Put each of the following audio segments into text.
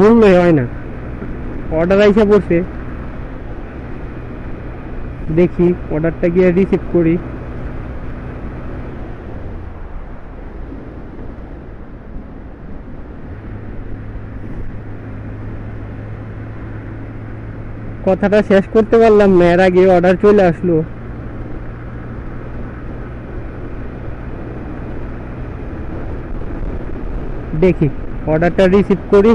মূল্যই হয় না। অর্ডার আইসা পড়ছে। দেখি অর্ডারটা গিয়ে রিসিভ করি। কথাটা শেষ করতে পারলাম না, এর আগে অর্ডার চলে আসলো। দেখি অর্ডারটা রিসিভ করি।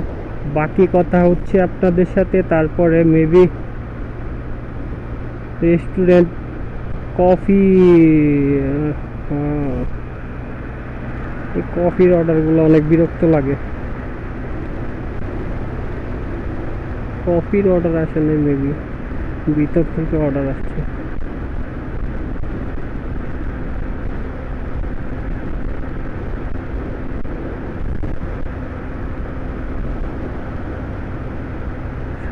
বাকি কথা হচ্ছে আপনাদের সাথে, তারপরে মেবি রেস্টুরেন্ট কফি এই কফির অর্ডারগুলো অনেক বিরক্ত লাগে। কফির অর্ডার আসে না মেবি ভিতর থেকে অর্ডার আসছে।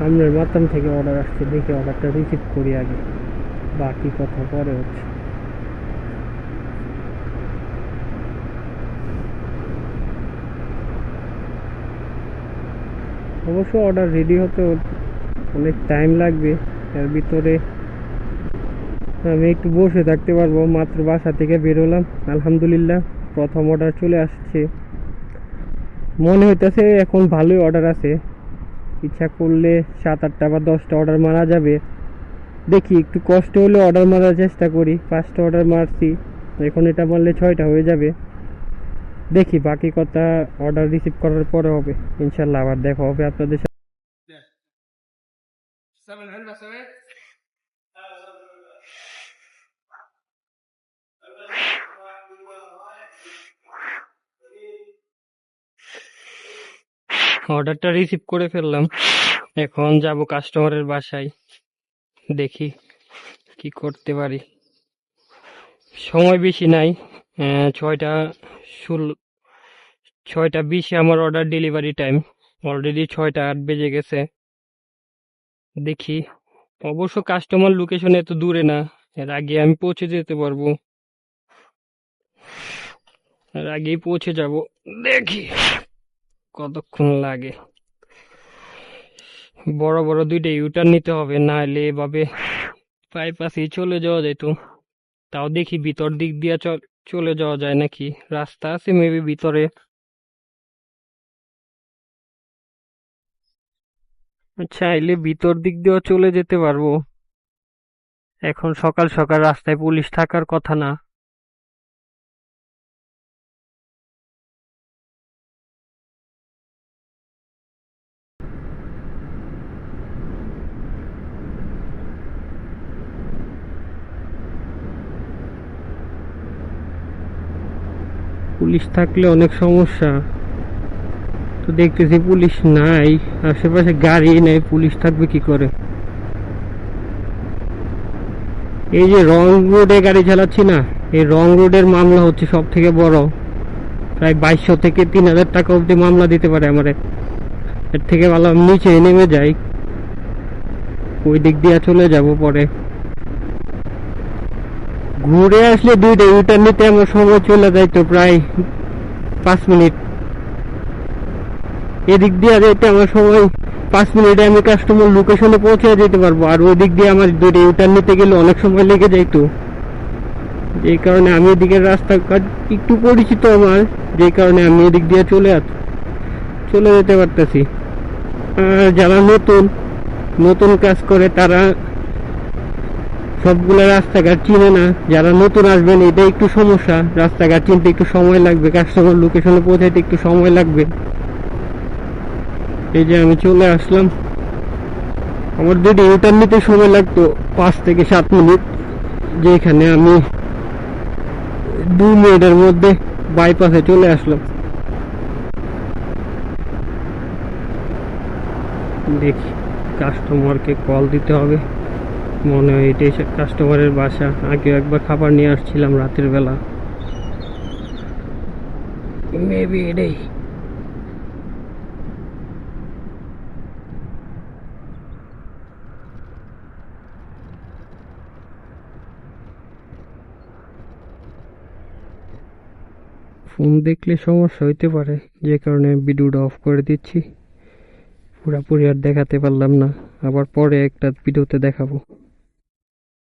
সামনের মাতাম থেকে অর্ডার আসছে, দেখে অর্ডারটা রিসিভ করি আগে। বাকি কথা পরে হচ্ছে। অবশ্য অর্ডার রেডি হতে অনেক টাইম লাগবে। এর ভিতরে আমি একটু বসে থাকতে পারব, মাত্র বাসা থেকে বেরোলাম আলহামদুলিল্লাহ, প্রথম অর্ডার চলে আসছে। মনে হইতেছে এখন ভালোই অর্ডার আছে। ইচ্ছা করলে সাত আটটা বা দশটা অর্ডার মারা যাবে। দেখি, একটু কষ্ট হলে অর্ডার মারার চেষ্টা করি। পাঁচটা অর্ডার মারছি এখন এটা মারলে ছয়টা হয়ে যাবে। দেখি, বাকি কথা অর্ডার রিসিভ করার পরে হবে। ইনশাল্লাহ আবার দেখা হবে আপনাদের সাথে। অর্ডারটা রিসিভ করে ফেললাম। এখন যাব কাস্টমারের বাসায়। দেখি কি করতে পারি। সময় বেশি নাই। ছয়টা ষোলো ছয়টা বিশে আমার অর্ডার ডেলিভারি টাইম অলরেডি ছয়টা আট বেজে গেছে। দেখি। অবশ্য কাস্টমার লোকেশন এত দূরে না। এর আগে আমি পৌঁছে যেতে পারব। এর আগেই পৌঁছে যাব। দেখি। কতক্ষণ লাগে? বড় বড় দুইটা ইউটার নিতে হবে না হলে এভাবে বাইপাসে চলে যাওয়া যেত তাও দেখি ভিতর দিক দিয়ে চলে যাওয়া যায় নাকি? রাস্তা আছে মেবি ভিতরে। চাইলে ভিতর দিক দিয়েও চলে যেতে পারব। এখন সকাল সকাল রাস্তায় পুলিশ থাকার কথা না। পুলিশ থাকলে অনেক সমস্যা। তো দেখতেছি পুলিশ নাই, আশেপাশে গাড়ি নেই, পুলিশ থাকবে কি করে? এই যে রং রোডে গাড়ি চালাচ্ছি না, এই রং রোডের মামলা হচ্ছে সব থেকে বড়। প্রায় বাইশশো থেকে তিন হাজার টাকা অবধি মামলা দিতে পারে আমারে। এর থেকে ভালো নিচে নেমে যাই। ওই দিক দিয়ে চলে যাব পরে। ঘুরে আসলে দুইটা ইউটার নিতে আমার সময় চলে যাইতো প্রায় পাঁচ মিনিট। এদিক দিয়ে যেতে আমার সময় পাঁচ মিনিটে আমি কাস্টমার লোকেশনে পৌঁছে যেতে পারব। আর ওই দিক দিয়ে আমার দুইটা ইউটার নিতে গেলে অনেক সময় লেগে যাইতো এই কারণে আমি এদিকের রাস্তা একটু পরিচিত আমার যে কারণে আমি এদিক দিয়ে চলে চলে যেতে পারতেছি। আর যারা নতুন নতুন কাজ করে তারা সবগুলো রাস্তাঘাট চিনে না। যারা নতুন আসবেন এটা একটু সমস্যা। রাস্তাঘাট চিনতে একটু সময় লাগবে কাস্টমার লোকেশনে পৌঁছাইতে একটু সময় লাগবে। এই যে আমি চলে আসলাম। আমার যদি ইউটার নিতে সময় লাগতো, পাঁচ থেকে সাত মিনিট। যেখানে আমি দু মিনিটের মধ্যে বাইপাসে চলে আসলাম। দেখি কাস্টমারকে কল দিতে হবে। মনে হয় এটাই কাস্টমারের বাসা। আগে একবার খাবার নিয়ে আসছিলাম রাতের বেলা। মেবি এটাই। ফোন দেখলে সমস্যা হইতে পারে যে কারণে ভিডিওটা অফ করে দিচ্ছি। পুরাপুরি আর দেখাতে পারলাম না। আবার পরে একটা ভিডিওতে দেখাবো।